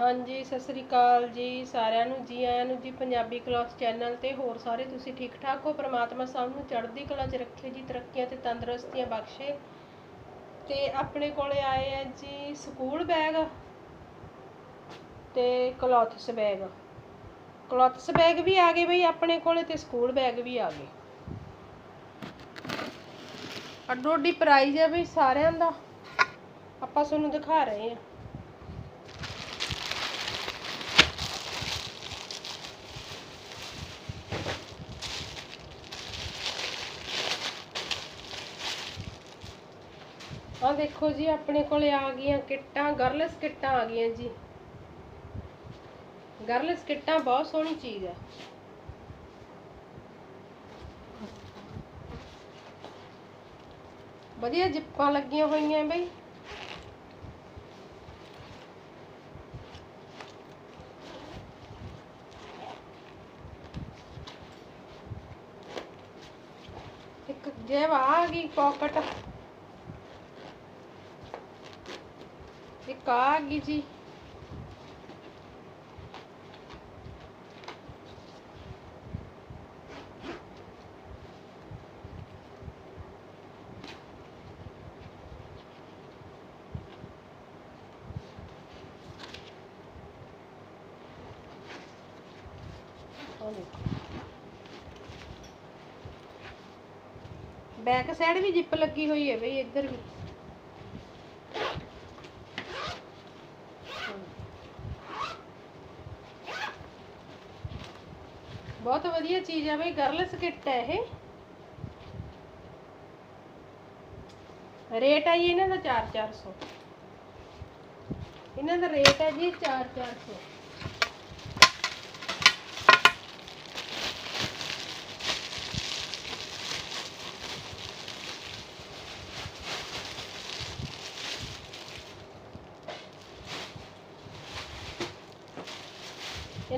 ਹਾਂਜੀ, ਸਤਿ ਸ੍ਰੀ ਅਕਾਲ ਜੀ ਸਾਰਿਆਂ ਨੂੰ, ਜੀ ਆਇਆਂ ਨੂੰ, ਜੀ ਪੰਜਾਬੀ ਕਲਾਸ ਚੈਨਲ ਤੇ ਹੋਰ ਸਾਰੇ ਤੁਸੀਂ ਠੀਕ ਠਾਕ ਹੋ? ਪ੍ਰਮਾਤਮਾ ਸਭ ਨੂੰ ਚੜ੍ਹਦੀ ਕਲਾ 'ਚ ਰੱਖੇ ਜੀ, ਤਰੱਕੀਆਂ ਤੇ ਤੰਦਰੁਸਤੀਆਂ ਬਖਸ਼ੇ। ਤੇ ਆਪਣੇ ਕੋਲੇ ਆਏ ਆ ਜੀ ਸਕੂਲ ਬੈਗ ਤੇ ਕਲੌਥਸ ਬੈਗ। ਕਲੌਥਸ ਬੈਗ ਵੀ ਆ ਗਏ ਬਈ, ਆਪਣੇ ਕੋਲੇ ਤੇ ਸਕੂਲ ਬੈਗ ਵੀ ਆ ਗਏ। ਅੱਡੋ ਅੱਡੀ ਪ੍ਰਾਈਜ਼ ਹੈ ਬਈ ਸਾਰਿਆਂ ਦਾ। ਆਪਾਂ ਤੁਹਾਨੂੰ ਦਿਖਾ ਰਹੇ ਹਾਂ ਆ ਦੇਖੋ ਜੀ, ਆਪਣੇ ਕੋਲੇ ਆ ਗਈਆਂ ਕਿੱਟਾਂ ਗਰਲਸ ਕਿੱਟਾਂ ਆ ਗਈਆਂ ਜੀ। ਗਰਲਸ ਕਿੱਟਾਂ ਬਹੁਤ ਸੋਹਣੀ ਚੀਜ਼ ਹੈ ਵਧੀਆ ਜਿੱਪਾਂ ਲੱਗੀਆਂ ਹੋਈਆਂ ਬਈ। ਇੱਕ ਜੇਬ ਆ ਗਈ ਪਾਕਟ ਇੱਕ ਆ ਗਈ ਜੀ ਆਹ ਦੇਖੋ ਬੈਕ ਸਾਈਡ ਵੀ ਜਿੱਪ ਲੱਗੀ ਹੋਈ ਹੈ ਬਈ ਇੱਧਰ ਵੀ ਬਹੁਤ ਵਧੀਆ ਚੀਜ਼ ਹੈ ਬਈ ਗਰਲਸ ਕਿੱਟ ਹੈ ਇਹ ਰੇਟ ਹੈ ਜੀ ਇਹਨਾਂ ਦਾ 4-400 ਇਹਨਾਂ ਦਾ ਰੇਟ ਹੈ ਜੀ 4-400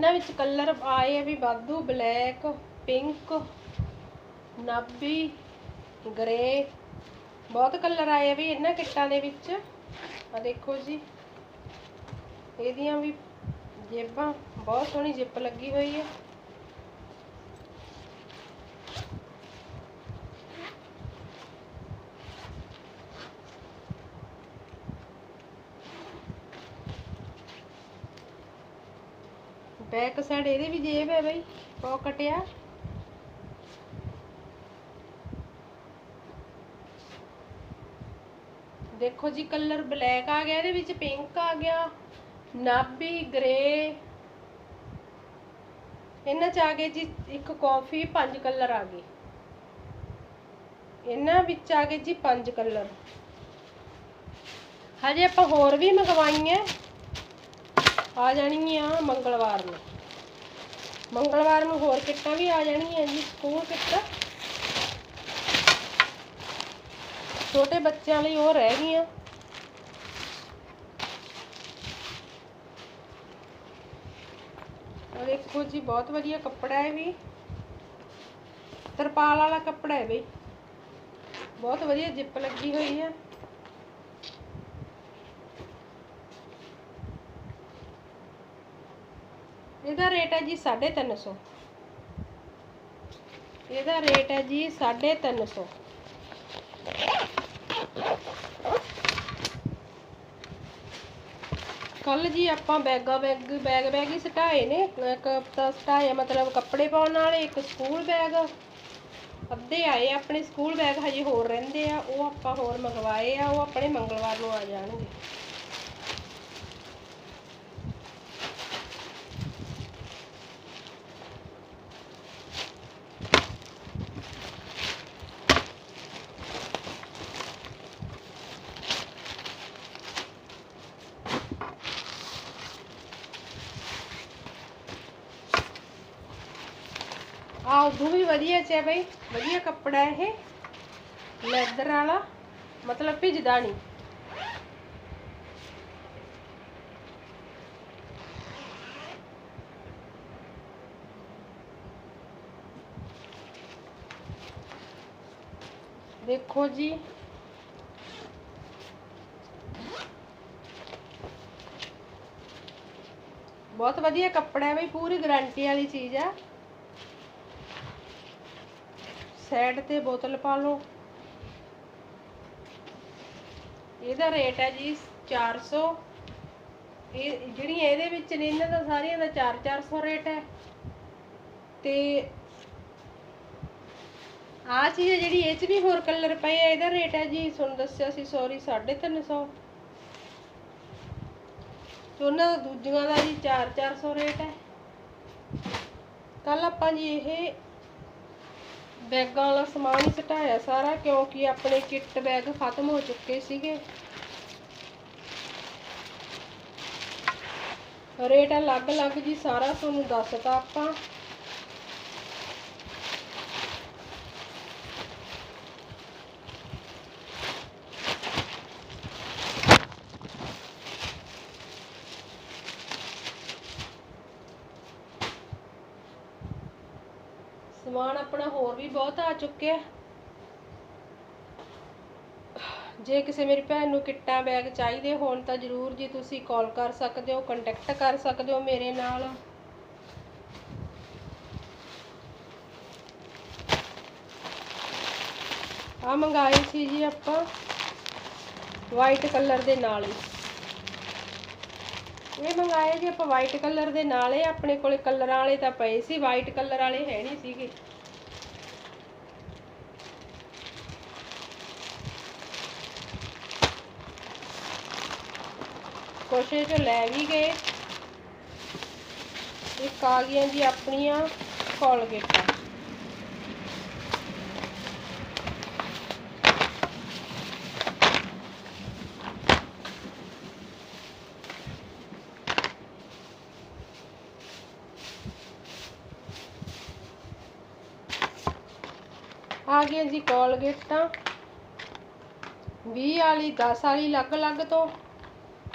ਇਹਨਾਂ ਵਿੱਚ ਕਲਰ ਆਏ ਆ ਵੀ ਵਾਧੂ, ਬਲੈਕ, ਪਿੰਕ ਨਾਬੀ ਗ੍ਰੇ, ਬਹੁਤ ਕਲਰ ਆਏ ਆ ਵੀ ਇਹਨਾਂ ਕਿੱਟਾਂ ਦੇ ਵਿੱਚ। ਆ ਦੇਖੋ ਜੀ, ਇਹਦੀਆਂ ਵੀ ਜੇਬਾਂ, ਬਹੁਤ ਸੋਹਣੀ ਜਿੱਪ ਲੱਗੀ ਹੋਈ ਹੈ ਬੈਕ ਸਾਈਡ ਇਹਦੇ ਵੀ ਜੇਬ ਹੈ ਬਈ ਪਾਕਟ ਆ। ਦੇਖੋ ਜੀ ਕਲਰ ਬਲੈਕ ਆ ਗਿਆ, ਇਹਦੇ ਵਿੱਚ ਪਿੰਕ ਆ ਗਿਆ ਨਾਬੀ ਗ੍ਰੇ ਇਹਨਾਂ ਚ ਆ ਗਏ ਜੀ, ਇੱਕ ਕਾਫੀ ਪੰਜ ਕਲਰ ਆ ਗਏ। ਇਹਨਾਂ ਵਿੱਚ ਆ ਗਏ ਜੀ ਪੰਜ ਕਲਰ ਹਜੇ ਆਪਾਂ ਹੋਰ ਵੀ ਮੰਗਵਾਈਆਂ। ਆ ਜਾਣਗੀਆਂ ਮੰਗਲਵਾਰ ਨੂੰ। ਮੰਗਲਵਾਰ ਨੂੰ ਹੋਰ ਕਿੱਟਾਂ ਵੀ ਆ ਜਾਣਗੀਆਂ ਜੀ, ਸਕੂਲ ਕਿੱਟ। ਛੋਟੇ ਬੱਚਿਆਂ ਲਈ ਉਹ ਰਹਿ ਗਈਆਂ। ਉਹ ਦੇਖੋ ਜੀ, ਬਹੁਤ ਵਧੀਆ ਕੱਪੜਾ ਹੈ ਵੀ। ਤਰਪਾਲ ਵਾਲਾ ਕੱਪੜਾ ਹੈ ਬਈ ਬਹੁਤ ਵਧੀਆ ਜਿੱਪ ਲੱਗੀ ਹੋਈ ਹੈ ਇਹਦਾ ਰੇਟ ਹੈ ਜੀ 350 ਇਹਦਾ ਰੇਟ ਹੈ ਜੀ 350 ਕੱਲ ਜੀ ਆਪਾਂ ਬੈਗਾ ਬੈਗ ਬੈਗ ਬੈਗ ਹੀ ਸਟਾਏ ਨੇ। ਇੱਕ ਤਾਂ ਸਟਾਏ ਮਤਲਬ ਕੱਪੜੇ ਪਾਉਣ ਵਾਲੇ, ਇੱਕ ਸਕੂਲ ਬੈਗ। ਅੱਧੇ ਆਏ ਆਪਣੇ ਸਕੂਲ ਬੈਗ, ਹਜੇ ਹੋਰ ਰਹਿੰਦੇ ਆ। ਉਹ ਆਪਾਂ ਹੋਰ ਮੰਗਵਾਏ ਆ, ਉਹ ਆਪਣੇ ਮੰਗਲਵਾਰ ਨੂੰ ਆ ਜਾਣਗੇ। ਆ ਉਦੋਂ ਵੀ ਵਧੀਆ ਚ ਹੈ ਬਈ ਵਧੀਆ ਕੱਪੜਾ ਹੈ ਇਹ ਲੈਦਰ ਵਾਲਾ ਮਤਲਬ ਭਿਜਦਾ ਨਹੀਂ ਦੇਖੋ ਜੀ ਬਹੁਤ ਵਧੀਆ ਕੱਪੜਾ ਹੈ ਬਈ ਪੂਰੀ ਗਾਰੰਟੀ ਵਾਲੀ ਚੀਜ਼ ਆ ਸਾਈਡ ਤੇ ਬੋਤਲ ਪਾ ਲਓ। ਇਹਦਾ ਰੇਟ ਹੈ ਜੀ 400 ਇਹ ਜਿਹੜੀਆਂ ਇਹਦੇ ਵਿੱਚ ਨੇ, ਇਹਨਾਂ ਦਾ ਸਾਰੀਆਂ ਦਾ 4-400 ਰੇਟ ਹੈ। ਤੇ ਆ ਚੀਜ਼ ਜਿਹੜੀ ਇਹ ਚ ਵੀ ਹੋਰ ਕਲਰ ਪਏ ਆ, ਇਹਦਾ ਰੇਟ ਹੈ ਜੀ, ਤੁਹਾਨੂੰ ਦੱਸਿਆ ਸੀ ਸੌਰੀ 350 ਤੇ ਉਹਨਾਂ ਦਾ ਦੂਜੀਆਂ ਦਾ ਜੀ 4-400 ਰੇਟ ਹੈ। ਕੱਲ ਆਪਾਂ ਜੀ ਇਹ ਬੈਗਾਂ ਵਾਲਾ ਸਮਾਨ ਹੀ ਸਟਾਇਆ ਸਾਰਾ, ਕਿਉਂਕਿ ਆਪਣੇ ਕਿੱਟ ਬੈਗ ਖਤਮ ਹੋ ਚੁੱਕੇ ਸੀਗੇ। ਰੇਟ ਅਲੱਗ-ਅਲੱਗ ਜੀ, ਸਾਰਾ ਤੁਹਾਨੂੰ ਦੱਸਤਾ ਆਪਾਂ। ਸਮਾਨ ਆਪਣਾ ਹੋਰ ਵੀ ਬਹੁਤ ਆ ਚੁੱਕਿਆ। ਜੇ ਕਿਸੇ ਮੇਰੀ ਭੈਣ ਨੂੰ ਕਿੱਟਾਂ, ਬੈਗ ਚਾਹੀਦੇ ਹੋਣ ਤਾਂ ਜਰੂਰ ਜੀ ਤੁਸੀਂ ਕਾਲ ਕਰ ਸਕਦੇ ਹੋ ਕੰਟੈਕਟ ਕਰ ਸਕਦੇ ਹੋ ਮੇਰੇ ਨਾਲ। ਆ ਮੰਗਾਏ ਸੀ ਜੀ ਆਪਾਂ ਵਾਈਟ ਕਲਰ ਦੇ ਨਾਲ ਹੀ। ਇਹ ਮੰਗਾਏ ਜੀ ਆਪਾਂ ਵਾਈਟ ਕਲਰ ਦੇ ਨਾਲ ਹੀ ਆਪਣੇ ਕੋਲੇ ਕਲਰਾਂ ਵਾਲੇ ਤਾਂ ਪਏ ਸੀ ਵਾਈਟ ਕਲਰ ਵਾਲੇ ਹੈ ਨਹੀਂ ਸੀਗੇ। ਕੁਛ ਇਹ ਲੈ ਵੀ ਗਏ। ਇੱਕ ਆ ਗਈਆਂ ਜੀ ਆਪਣੀਆਂ ਕੋਲਗੇਟਾਂ ਆ ਗਈਆਂ ਜੀ ਕੋਲਗੇਟਾਂ 20 ਵਾਲੀ 10 ਵਾਲੀ ਅਲੱਗ-ਅਲੱਗ ਤੋਂ।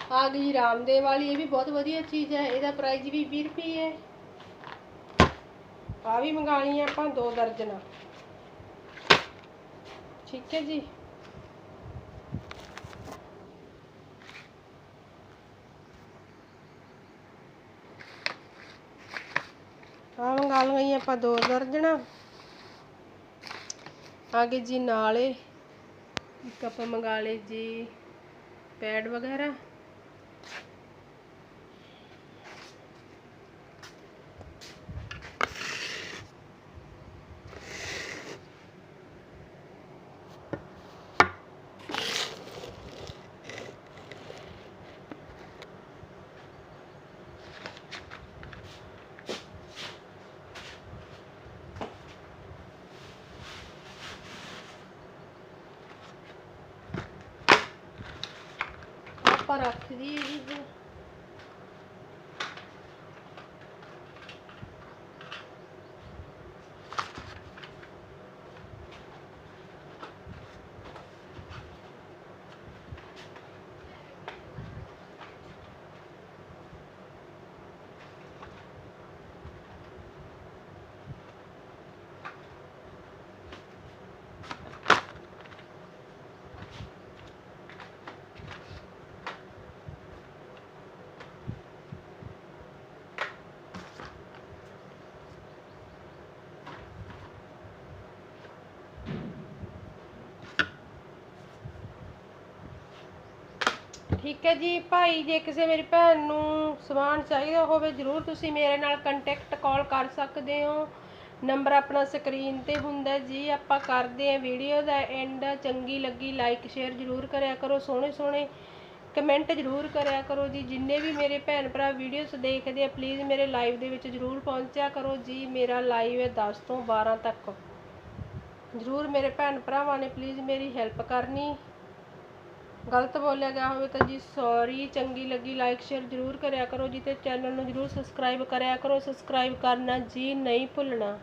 ਆ ਗਈ ਰਾਮਦੇਵ ਵਾਲੀ, ਇਹ ਵੀ ਬਹੁਤ ਵਧੀਆ ਚੀਜ਼ ਹੈ। ਇਹਦਾ ਪ੍ਰਾਈਸ ਵੀ 20 ਰੁਪਏ ਹੈ। ਆ ਵੀ ਮੰਗਾ ਲਈਆਂ ਆਪਾਂ, ਦੋ ਦਰਜਨਾਂ। ਠੀਕ ਹੈ ਜੀ। ਆ ਮੰਗਾ ਲਈਆਂ ਆਪਾਂ ਦੋ ਦਰਜਨਾਂ। ਆ ਗਏ ਜੀ ਨਾਲੇ ਇੱਕ ਆਪਾਂ ਮੰਗਾ ਲਏ ਜੀ ਪੈਡ ਵਗੈਰਾ। ਆਪਾਂ ਰੱਖ ਦਈਏ ਠੀਕ ਹੈ ਜੀ। ਭਾਈ, ਜੇ ਕਿਸੇ ਮੇਰੀ ਭੈਣ ਨੂੰ ਸਮਾਨ ਚਾਹੀਦਾ ਹੋਵੇ, ਜਰੂਰ ਤੁਸੀਂ ਮੇਰੇ ਨਾਲ ਕੰਟੈਕਟ ਕਾਲ ਕਰ ਸਕਦੇ ਹੋ। ਨੰਬਰ ਆਪਣਾ ਸਕਰੀਨ ਤੇ ਹੁੰਦਾ ਜੀ। ਆਪਾਂ ਕਰਦੇ ਆ ਵੀਡੀਓ ਦਾ ਐਂਡ ਚੰਗੀ ਲੱਗੀ ਲਾਈਕ ਸ਼ੇਅਰ ਜਰੂਰ ਕਰਿਆ ਕਰੋ। ਸੋਹਣੇ ਸੋਹਣੇ ਕਮੈਂਟ ਜਰੂਰ ਕਰਿਆ ਕਰੋ ਜੀ। ਜਿੰਨੇ ਵੀ ਮੇਰੇ ਭੈਣ ਭਰਾ ਵੀਡੀਓਜ਼ ਦੇਖਦੇ ਆ ਪਲੀਜ਼ ਮੇਰੇ ਲਾਈਵ ਦੇ ਵਿੱਚ ਜਰੂਰ ਪਹੁੰਚਿਆ ਕਰੋ ਜੀ। ਮੇਰਾ ਲਾਈਵ ਹੈ 10 ਤੋਂ 12 ਤੱਕ। ਜਰੂਰ ਮੇਰੇ ਭੈਣ ਭਰਾਵਾਂ ਨੇ ਪਲੀਜ਼ ਮੇਰੀ ਹੈਲਪ ਕਰਨੀ। ਗਲਤ ਬੋਲਿਆ ਗਿਆ ਹੋਵੇ ਤਾਂ ਜੀ ਸੌਰੀ ਚੰਗੀ ਲੱਗੀ ਲਾਈਕ ਸ਼ੇਅਰ ਜਰੂਰ ਕਰਿਆ ਕਰੋ ਜੀ ਤੇ ਚੈਨਲ ਨੂੰ ਜਰੂਰ ਸਬਸਕ੍ਰਾਈਬ ਕਰਿਆ ਕਰੋ ਸਬਸਕ੍ਰਾਈਬ ਕਰਨਾ ਜੀ ਨਹੀਂ ਭੁੱਲਣਾ।